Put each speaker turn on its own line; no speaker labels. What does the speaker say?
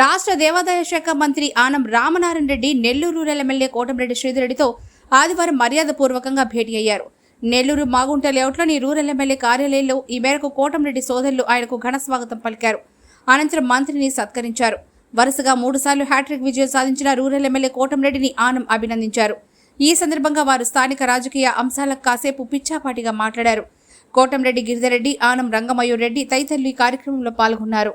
రాష్ట్ర దేవాదాయ శాఖ మంత్రి ఆనం రామనారాయణ రెడ్డి నెల్లూరు రూరల్ ఎమ్మెల్యే కోటంరెడ్డి శ్రీధరెడ్డితో ఆదివారం మర్యాదపూర్వకంగా భేటీ అయ్యారు. నెల్లూరు మాగుంట లేఅవుట్లోని రూరల్ ఎమ్మెల్యే కార్యాలయంలో ఈ మేరకు కోటంరెడ్డి సోదరులు ఆయనకు ఘన స్వాగతం పలికారు. అనంతరం మంత్రిని సత్కరించారు. వరుసగా మూడుసార్లు హ్యాట్రిక్ విజయం సాధించిన రూరల్ ఎమ్మెల్యే కోటంరెడ్డిని ఆనం అభినందించారు. ఈ సందర్భంగా వారు స్థానిక రాజకీయ అంశాలకు కాసేపు పిచ్చాపాటిగా మాట్లాడారు. కోటంరెడ్డి గిరిధరెడ్డి ఆనం రంగమయూర్ రెడ్డి తదితరులు ఈ కార్యక్రమంలో పాల్గొన్నారు.